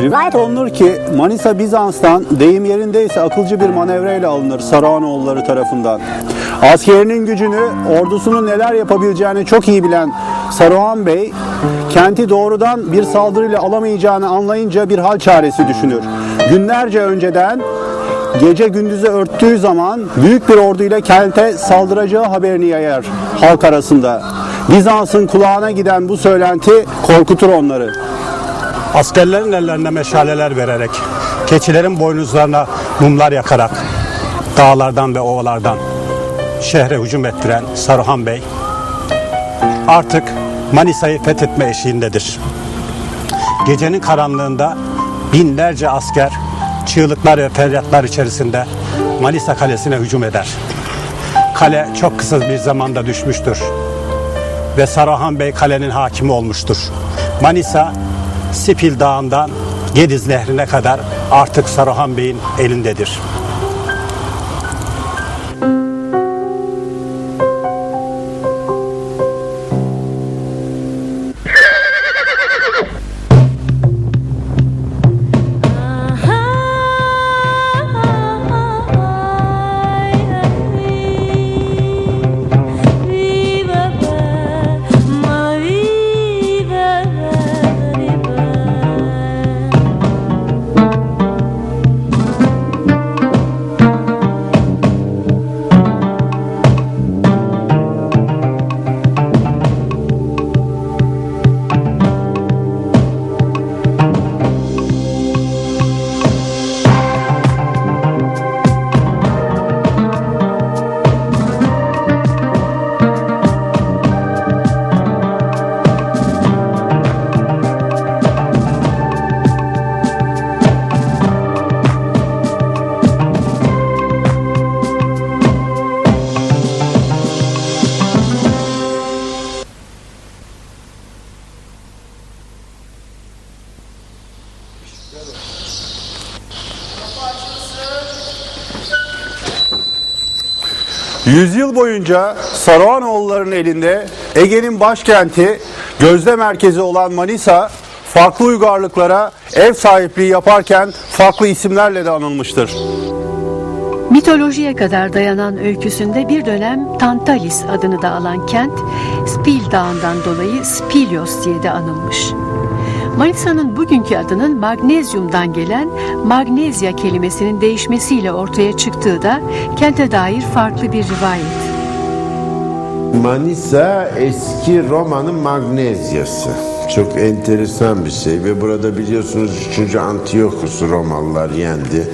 Rivayet olunur ki Manisa Bizans'tan deyim yerindeyse akılcı bir manevreyle alınır Saruhanoğulları tarafından. Askerinin gücünü, ordusunun neler yapabileceğini çok iyi bilen Saruhan Bey, kenti doğrudan bir saldırıyla alamayacağını anlayınca bir hal çaresi düşünür. Günlerce önceden gece gündüzü örttüğü zaman büyük bir orduyla kente saldıracağı haberini yayar halk arasında. Bizans'ın kulağına giden bu söylenti korkutur onları. Askerlerin ellerine meşaleler vererek, keçilerin boynuzlarına mumlar yakarak, dağlardan ve ovalardan şehre hücum ettiren Saruhan Bey artık Manisa'yı fethetme eşiğindedir. Gecenin karanlığında binlerce asker çığlıklar ve feryatlar içerisinde Manisa kalesine hücum eder. Kale çok kısa bir zamanda düşmüştür ve Saruhan Bey kalenin hakimi olmuştur. Manisa Sipil Dağı'ndan Gediz Nehri'ne kadar artık Saruhan Bey'in elindedir. Yüzyıl boyunca Saruhanoğulların elinde Ege'nin başkenti, gözde merkezi olan Manisa, farklı uygarlıklara ev sahipliği yaparken farklı isimlerle de anılmıştır. Mitolojiye kadar dayanan öyküsünde bir dönem Tantalis adını da alan kent Spil Dağı'ndan dolayı Spilios diye de anılmış. Manisa'nın bugünkü adının magnezyumdan gelen magnezya kelimesinin değişmesiyle ortaya çıktığı da kente dair farklı bir rivayet. Manisa eski Roma'nın Magnezyası. Çok enteresan bir şey ve burada biliyorsunuz 3. Antiochus'u Romalılar yendi.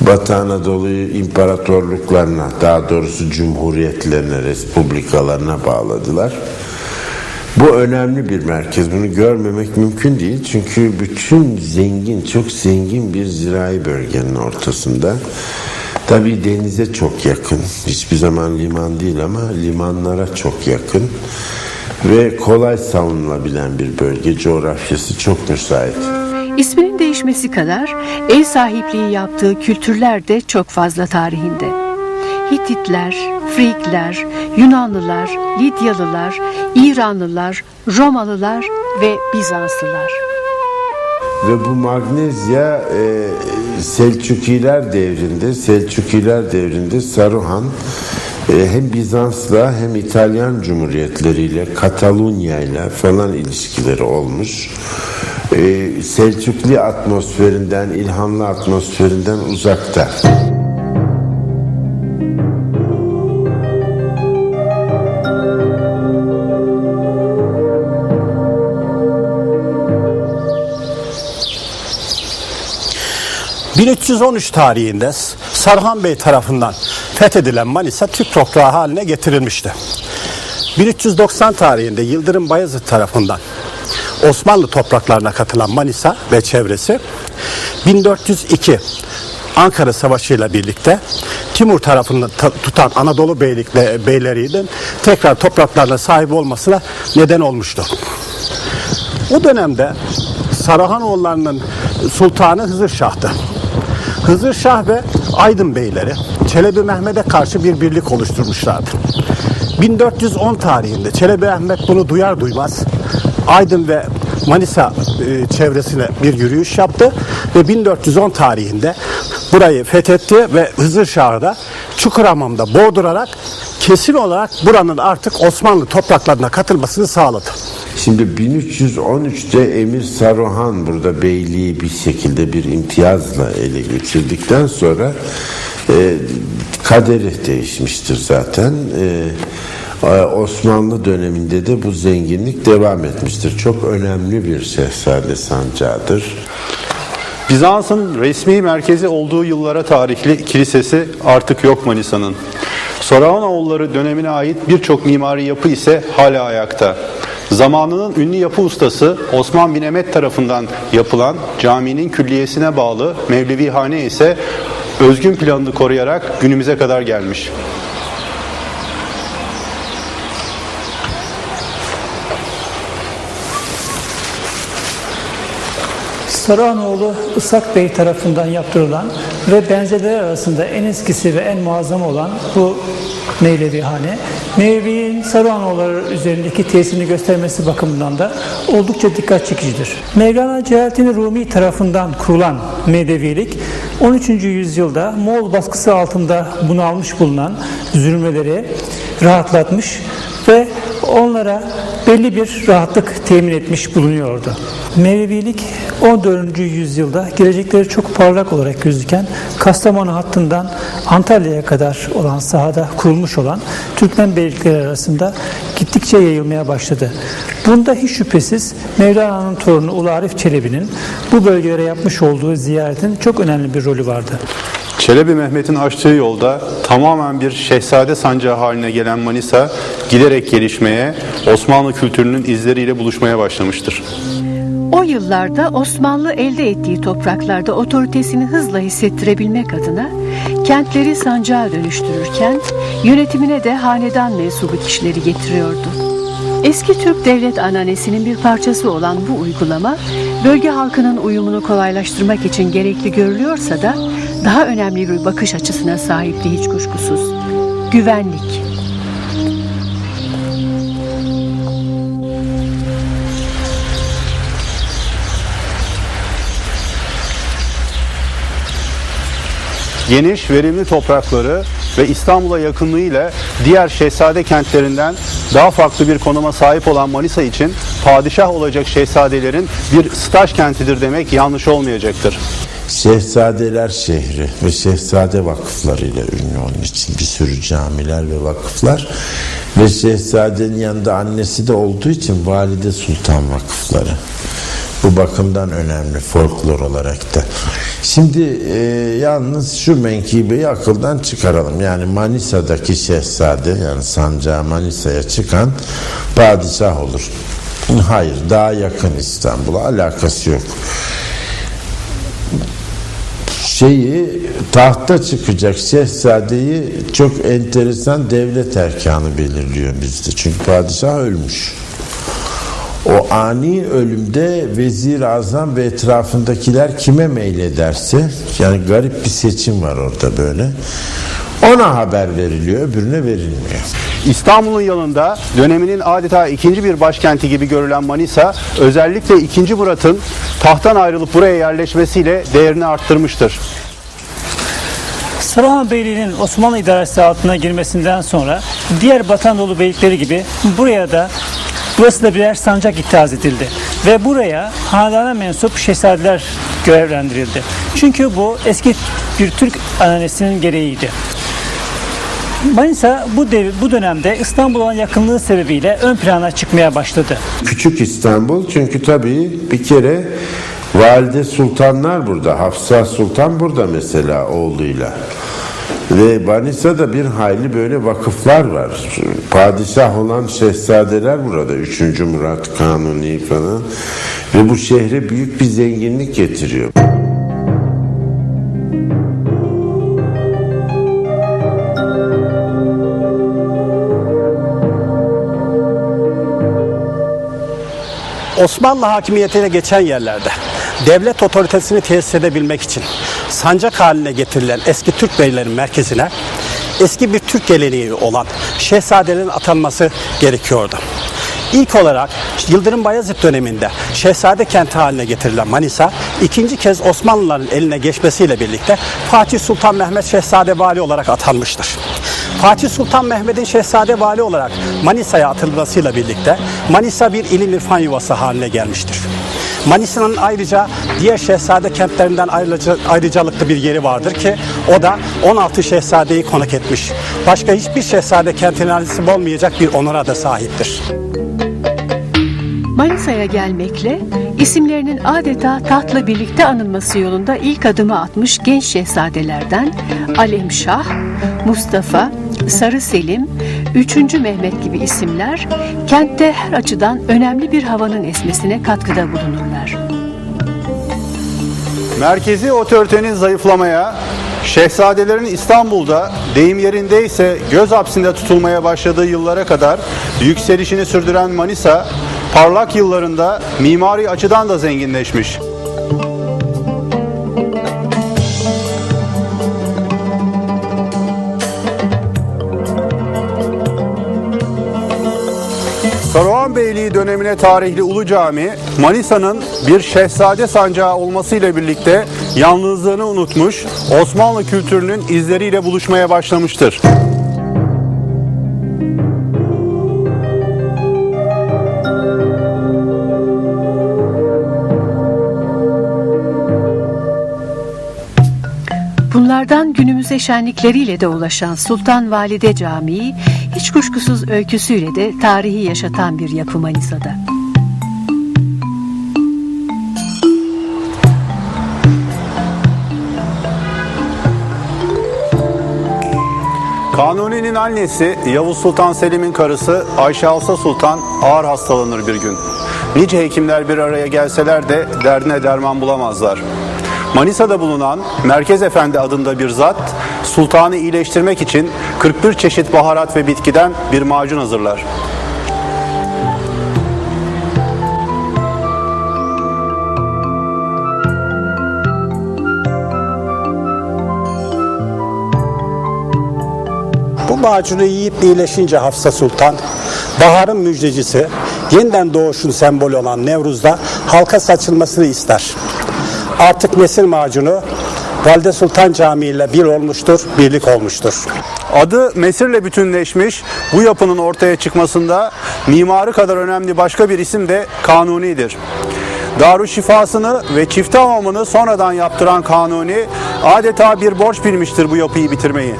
Batı Anadolu'yu imparatorluklarına, daha doğrusu cumhuriyetlerine, respublikalarına bağladılar. Bu önemli bir merkez. Bunu görmemek mümkün değil. Çünkü bütün zengin, çok zengin bir zirai bölgenin ortasında. Tabii denize çok yakın. Hiçbir zaman liman değil ama limanlara çok yakın. Ve kolay savunulabilen bir bölge. Coğrafyası çok müsait. İsminin değişmesi kadar ev sahipliği yaptığı kültürler de çok fazla tarihinde. Hititler, Frikler, Yunanlılar, Lidyalılar, İranlılar, Romalılar ve Bizanslılar. Ve bu Magnezya e, Selçukiler devrinde, Selçukiler devrinde Saruhan e, hem Bizans'la hem İtalyan Cumhuriyetleriyle, Katalunya'yla falan ilişkileri olmuş. E, Selçukli atmosferinden, ilhamlı atmosferinden uzakta. 1313 tarihinde Sarhan Bey tarafından fethedilen Manisa Türk toprağı haline getirilmişti. 1390 tarihinde Yıldırım Bayezid tarafından Osmanlı topraklarına katılan Manisa ve çevresi 1402 Ankara Savaşı ile birlikte Timur tarafını ta- tutan Anadolu beylikle beylerinin tekrar topraklarına sahip olmasına neden olmuştu. O dönemde Sarahanoğullarının sultanı Hızır Şah'tı. Hızır Şah ve Aydın beyleri Çelebi Mehmet'e karşı bir birlik oluşturmuşlardı. 1410 tarihinde Çelebi Mehmet bunu duyar duymaz Aydın ve Manisa e, çevresine bir yürüyüş yaptı ve 1410 tarihinde burayı fethetti ve Hızır Şah'ı da Çukuramam'da boğdurarak kesin olarak buranın artık Osmanlı topraklarına katılmasını sağladı. Şimdi 1313'te Emir Saruhan burada beyliği bir şekilde bir imtiyazla ele geçirdikten sonra e, kaderi değişmiştir zaten. E, Osmanlı döneminde de bu zenginlik devam etmiştir. Çok önemli bir şehzade sancağıdır. Bizans'ın resmi merkezi olduğu yıllara tarihli kilisesi artık yok Manisa'nın. Soğanoğulları dönemine ait birçok mimari yapı ise hala ayakta. Zamanının ünlü yapı ustası Osman bin Emet tarafından yapılan caminin külliyesine bağlı Mevlevihane ise özgün planını koruyarak günümüze kadar gelmiş. Sarıhanoğlu Isak Bey tarafından yaptırılan ve benzerleri arasında en eskisi ve en muazzam olan bu Mevlevihane, Mevlevi'nin Sarıhanoğulları üzerindeki tesirini göstermesi bakımından da oldukça dikkat çekicidir. Mevlana Celaleddin Rumi tarafından kurulan Mevlevilik, 13. yüzyılda Moğol baskısı altında bunalmış bulunan zürmeleri rahatlatmış ve onlara belli bir rahatlık temin etmiş bulunuyordu. Mevlevilik 14. yüzyılda gelecekleri çok parlak olarak gözüken Kastamonu hattından Antalya'ya kadar olan sahada kurulmuş olan Türkmen beylikleri arasında gittikçe yayılmaya başladı. Bunda hiç şüphesiz Mevlana'nın torunu Ulu Arif Çelebi'nin bu bölgelere yapmış olduğu ziyaretin çok önemli bir rolü vardı. Çelebi Mehmet'in açtığı yolda tamamen bir şehzade sancağı haline gelen Manisa giderek gelişmeye, Osmanlı kültürünün izleriyle buluşmaya başlamıştır. O yıllarda Osmanlı elde ettiği topraklarda otoritesini hızla hissettirebilmek adına kentleri sancağa dönüştürürken yönetimine de hanedan mensubu kişileri getiriyordu. Eski Türk devlet ananesinin bir parçası olan bu uygulama bölge halkının uyumunu kolaylaştırmak için gerekli görülüyorsa da daha önemli bir bakış açısına sahipti hiç kuşkusuz. Güvenlik. Geniş, verimli toprakları ve İstanbul'a yakınlığıyla diğer şehzade kentlerinden daha farklı bir konuma sahip olan Manisa için padişah olacak şehzadelerin bir staj kentidir demek yanlış olmayacaktır. Şehzadeler şehri ve şehzade vakıflarıyla ünlü onun için bir sürü camiler ve vakıflar ve şehzadenin yanında annesi de olduğu için valide sultan vakıfları. Bu bakımdan önemli folklor olarak da. Şimdi e, yalnız şu menkibeyi akıldan çıkaralım. Yani Manisa'daki şehzade yani sancağı Manisa'ya çıkan padişah olur. Hayır daha yakın İstanbul'a alakası yok şeyi tahta çıkacak şehzadeyi çok enteresan devlet erkanı belirliyor bizde. Çünkü padişah ölmüş. O ani ölümde vezir azam ve etrafındakiler kime meylederse yani garip bir seçim var orada böyle. Ona haber veriliyor, öbürüne verilmiyor. İstanbul'un yanında döneminin adeta ikinci bir başkenti gibi görülen Manisa, özellikle 2. Murat'ın tahttan ayrılıp buraya yerleşmesiyle değerini arttırmıştır. Saruhan Beyliği'nin Osmanlı idaresi altına girmesinden sonra diğer Batı Anadolu beylikleri gibi buraya da burası da birer sancak ittihaz edildi. Ve buraya hanedana mensup şehzadeler görevlendirildi. Çünkü bu eski bir Türk ananesinin gereğiydi. Manisa bu, dev, bu dönemde İstanbul'a olan yakınlığı sebebiyle ön plana çıkmaya başladı. Küçük İstanbul çünkü tabii bir kere valide sultanlar burada. Hafsa Sultan burada mesela oğluyla. Ve Manisa'da bir hayli böyle vakıflar var. Padişah olan şehzadeler burada. Üçüncü Murat Kanuni falan. Ve bu şehre büyük bir zenginlik getiriyor. Osmanlı hakimiyetine geçen yerlerde devlet otoritesini tesis edebilmek için sancak haline getirilen eski Türk beylerin merkezine eski bir Türk geleneği olan şehzadelerin atanması gerekiyordu. İlk olarak Yıldırım Bayezid döneminde Şehzade kenti haline getirilen Manisa ikinci kez Osmanlıların eline geçmesiyle birlikte Fatih Sultan Mehmet Şehzade Vali olarak atanmıştır. Fatih Sultan Mehmet'in Şehzade Vali olarak Manisa'ya atılmasıyla birlikte Manisa bir ilim irfan yuvası haline gelmiştir. Manisa'nın ayrıca diğer şehzade kentlerinden ayrıca, ayrıcalıklı bir yeri vardır ki o da 16 şehzadeyi konuk etmiş. Başka hiçbir şehzade kentine nasip olmayacak bir onura da sahiptir. Manisa'ya gelmekle isimlerinin adeta tahtla birlikte anılması yolunda ilk adımı atmış genç şehzadelerden Alemşah, Mustafa, Sarı Selim, 3. Mehmet gibi isimler kentte her açıdan önemli bir havanın esmesine katkıda bulunurlar. Merkezi otoritenin zayıflamaya, şehzadelerin İstanbul'da deyim yerindeyse göz hapsinde tutulmaya başladığı yıllara kadar yükselişini sürdüren Manisa, parlak yıllarında mimari açıdan da zenginleşmiş. Saruhan Beyliği dönemine tarihli Ulu Cami, Manisa'nın bir şehzade sancağı olmasıyla birlikte yalnızlığını unutmuş, Osmanlı kültürünün izleriyle buluşmaya başlamıştır. Bunlardan günümüze şenlikleriyle de ulaşan Sultan Valide Camii hiç kuşkusuz öyküsüyle de tarihi yaşatan bir yapı Manisa'da. Kanuni'nin annesi Yavuz Sultan Selim'in karısı Ayşe Alsa Sultan ağır hastalanır bir gün. Nice hekimler bir araya gelseler de derdine derman bulamazlar. Manisa'da bulunan Merkez Efendi adında bir zat sultanı iyileştirmek için 41 çeşit baharat ve bitkiden bir macun hazırlar. Bu macunu yiyip iyileşince Hafsa Sultan, baharın müjdecisi, yeniden doğuşun sembolü olan Nevruz'da halka saçılmasını ister. Artık Mesir macunu Valide Sultan Camii ile bir olmuştur, birlik olmuştur. Adı Mesir'le bütünleşmiş bu yapının ortaya çıkmasında mimarı kadar önemli başka bir isim de Kanuni'dir. Darüşşifasını ve çifte hamamını sonradan yaptıran Kanuni adeta bir borç bilmiştir bu yapıyı bitirmeyi.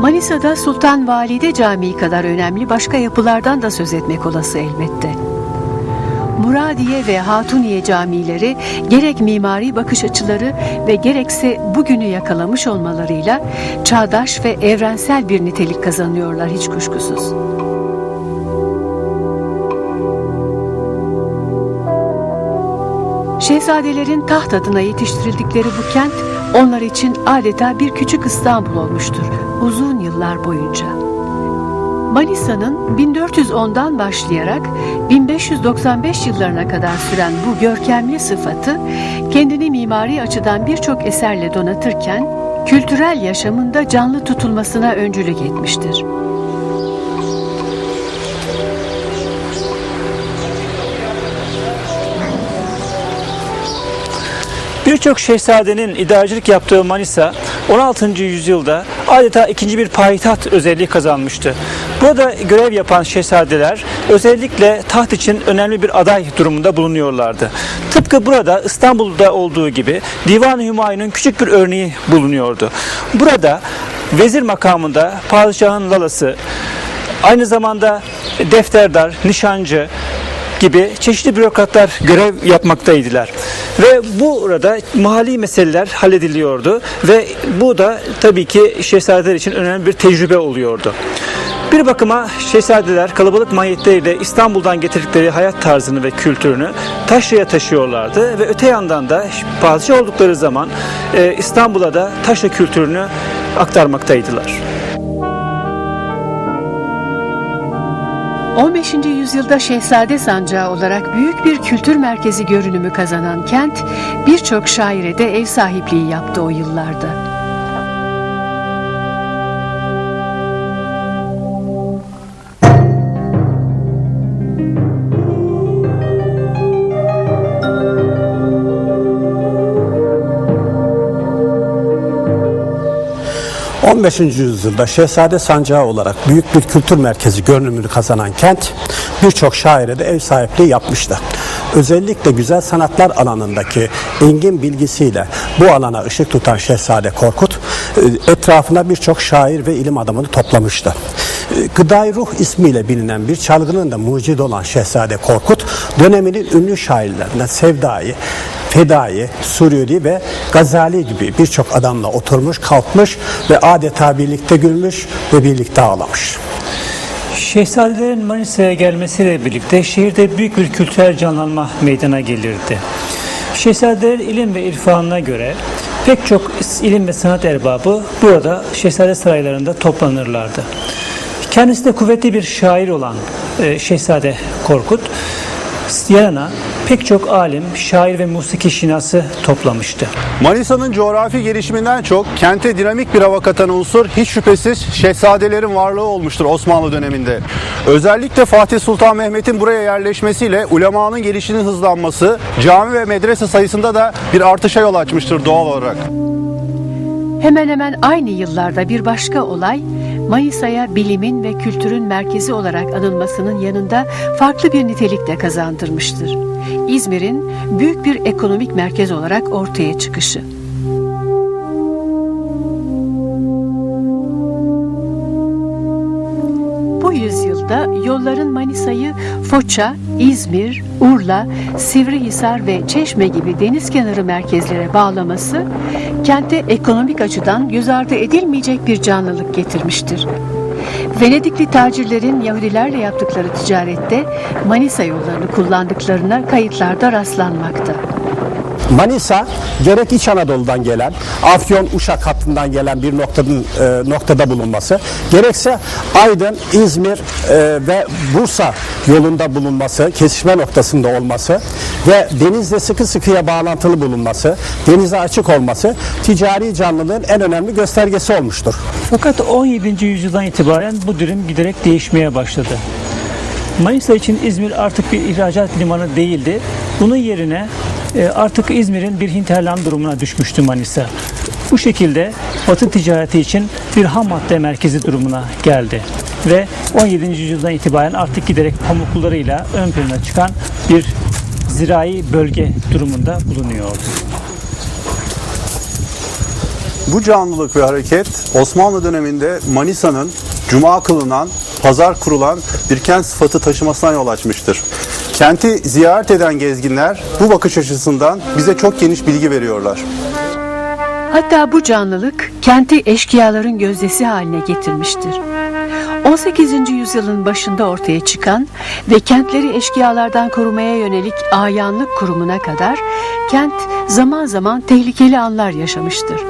Manisa'da Sultan Valide Camii kadar önemli başka yapılardan da söz etmek olası elbette. Muradiye ve Hatuniye camileri gerek mimari bakış açıları ve gerekse bugünü yakalamış olmalarıyla çağdaş ve evrensel bir nitelik kazanıyorlar hiç kuşkusuz. Şehzadelerin taht adına yetiştirildikleri bu kent onlar için adeta bir küçük İstanbul olmuştur uzun yıllar boyunca. Manisa'nın 1410'dan başlayarak 1595 yıllarına kadar süren bu görkemli sıfatı kendini mimari açıdan birçok eserle donatırken kültürel yaşamında canlı tutulmasına öncülük etmiştir. Birçok şehzadenin idarecilik yaptığı Manisa 16. yüzyılda adeta ikinci bir payitaht özelliği kazanmıştı. Burada görev yapan şehzadeler özellikle taht için önemli bir aday durumunda bulunuyorlardı. Tıpkı burada İstanbul'da olduğu gibi Divan-ı Hümayun'un küçük bir örneği bulunuyordu. Burada vezir makamında padişahın lalası, aynı zamanda defterdar, nişancı, gibi çeşitli bürokratlar görev yapmaktaydılar. Ve burada mali meseleler hallediliyordu ve bu da tabii ki şehzadeler için önemli bir tecrübe oluyordu. Bir bakıma şehzadeler kalabalık mahiyetleriyle İstanbul'dan getirdikleri hayat tarzını ve kültürünü taşraya taşıyorlardı ve öte yandan da padişah oldukları zaman e, İstanbul'a da taşra kültürünü aktarmaktaydılar. 15. yüzyılda Şehzade Sancağı olarak büyük bir kültür merkezi görünümü kazanan kent birçok şaire de ev sahipliği yaptı o yıllarda. 15. yüzyılda Şehzade Sancağı olarak büyük bir kültür merkezi görünümünü kazanan kent birçok şaire de ev sahipliği yapmıştı. Özellikle güzel sanatlar alanındaki engin bilgisiyle bu alana ışık tutan Şehzade Korkut e, etrafına birçok şair ve ilim adamını toplamıştı. E, Gıday Ruh ismiyle bilinen bir çalgının da mucidi olan Şehzade Korkut döneminin ünlü şairlerinden Sevda'yı, Fedai, Suriyeli ve Gazali gibi birçok adamla oturmuş, kalkmış ve adeta birlikte gülmüş ve birlikte ağlamış. Şehzadelerin Manisa'ya gelmesiyle birlikte şehirde büyük bir kültürel canlanma meydana gelirdi. Şehzadeler ilim ve irfanına göre pek çok ilim ve sanat erbabı burada şehzade saraylarında toplanırlardı. Kendisi de kuvvetli bir şair olan e, Şehzade Korkut yanına pek çok alim, şair ve musiki şinası toplamıştı. Manisa'nın coğrafi gelişiminden çok kente dinamik bir hava katan unsur hiç şüphesiz şehzadelerin varlığı olmuştur Osmanlı döneminde. Özellikle Fatih Sultan Mehmet'in buraya yerleşmesiyle ulemanın gelişinin hızlanması, cami ve medrese sayısında da bir artışa yol açmıştır doğal olarak. Hemen hemen aynı yıllarda bir başka olay Manisa'ya bilimin ve kültürün merkezi olarak anılmasının yanında farklı bir nitelik de kazandırmıştır. İzmir'in büyük bir ekonomik merkez olarak ortaya çıkışı. Bu yüzyılda yolların Manisa'yı Foça, İzmir, Urla, Sivrihisar ve Çeşme gibi deniz kenarı merkezlere bağlaması kente ekonomik açıdan göz ardı edilmeyecek bir canlılık getirmiştir. Venedikli tacirlerin Yahudilerle yaptıkları ticarette Manisa yollarını kullandıklarına kayıtlarda rastlanmakta. Manisa gerek İç Anadolu'dan gelen, Afyon Uşak hattından gelen bir noktanın e, noktada bulunması, gerekse Aydın, İzmir e, ve Bursa yolunda bulunması, kesişme noktasında olması ve denizle sıkı sıkıya bağlantılı bulunması, denize açık olması ticari canlılığın en önemli göstergesi olmuştur. Fakat 17. yüzyıldan itibaren bu durum giderek değişmeye başladı. Manisa için İzmir artık bir ihracat limanı değildi. Bunun yerine artık İzmir'in bir hinterland durumuna düşmüştü Manisa. Bu şekilde Batı ticareti için bir ham madde merkezi durumuna geldi. Ve 17. yüzyıldan itibaren artık giderek pamuklularıyla ön plana çıkan bir zirai bölge durumunda bulunuyordu. Bu canlılık ve hareket Osmanlı döneminde Manisa'nın cuma kılınan, pazar kurulan bir kent sıfatı taşımasına yol açmıştır. Kenti ziyaret eden gezginler bu bakış açısından bize çok geniş bilgi veriyorlar. Hatta bu canlılık kenti eşkıyaların gözdesi haline getirmiştir. 18. yüzyılın başında ortaya çıkan ve kentleri eşkıyalardan korumaya yönelik ayanlık kurumuna kadar kent zaman zaman tehlikeli anlar yaşamıştır.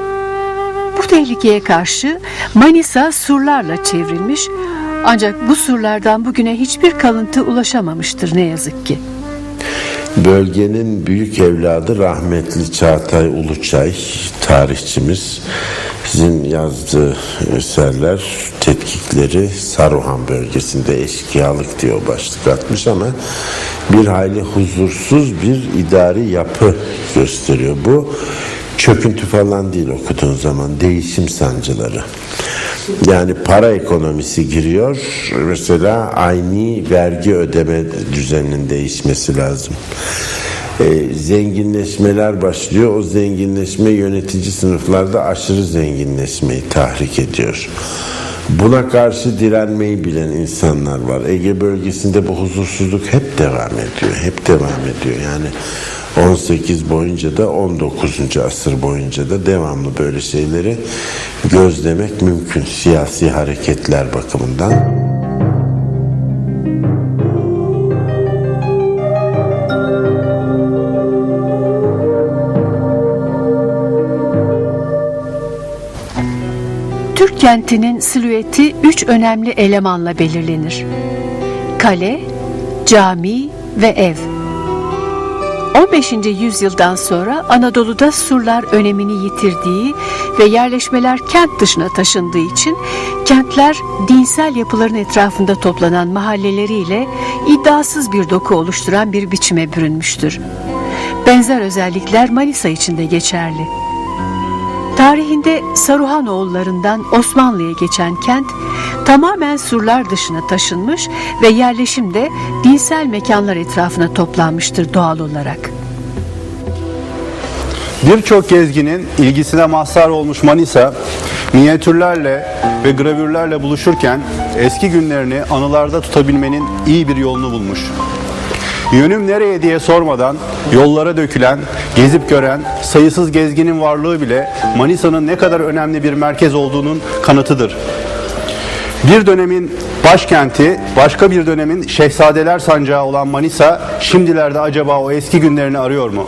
Bu tehlikeye karşı Manisa surlarla çevrilmiş ancak bu surlardan bugüne hiçbir kalıntı ulaşamamıştır ne yazık ki. Bölgenin büyük evladı rahmetli Çağatay Uluçay tarihçimiz sizin yazdığı eserler tetkikleri Saruhan bölgesinde eşkıyalık diye o başlık atmış ama bir hayli huzursuz bir idari yapı gösteriyor. Bu çöküntü falan değil okuduğun zaman değişim sancıları. Yani para ekonomisi giriyor. Mesela aynı vergi ödeme düzeninin değişmesi lazım. Ee, zenginleşmeler başlıyor. O zenginleşme yönetici sınıflarda aşırı zenginleşmeyi tahrik ediyor. Buna karşı direnmeyi bilen insanlar var. Ege bölgesinde bu huzursuzluk hep devam ediyor. Hep devam ediyor. Yani 18 boyunca da 19. asır boyunca da devamlı böyle şeyleri gözlemek mümkün siyasi hareketler bakımından. Türk kentinin silüeti üç önemli elemanla belirlenir. Kale, cami ve ev. 15. yüzyıldan sonra Anadolu'da surlar önemini yitirdiği ve yerleşmeler kent dışına taşındığı için kentler dinsel yapıların etrafında toplanan mahalleleriyle iddiasız bir doku oluşturan bir biçime bürünmüştür. Benzer özellikler Manisa için de geçerli. Tarihinde Saruhanoğullarından Osmanlı'ya geçen kent tamamen surlar dışına taşınmış ve yerleşim de dinsel mekanlar etrafına toplanmıştır doğal olarak. Birçok gezginin ilgisine mazhar olmuş Manisa, minyatürlerle ve gravürlerle buluşurken eski günlerini anılarda tutabilmenin iyi bir yolunu bulmuş. Yönüm nereye diye sormadan yollara dökülen, gezip gören sayısız gezginin varlığı bile Manisa'nın ne kadar önemli bir merkez olduğunun kanıtıdır. Bir dönemin başkenti, başka bir dönemin şehzadeler sancağı olan Manisa, şimdilerde acaba o eski günlerini arıyor mu?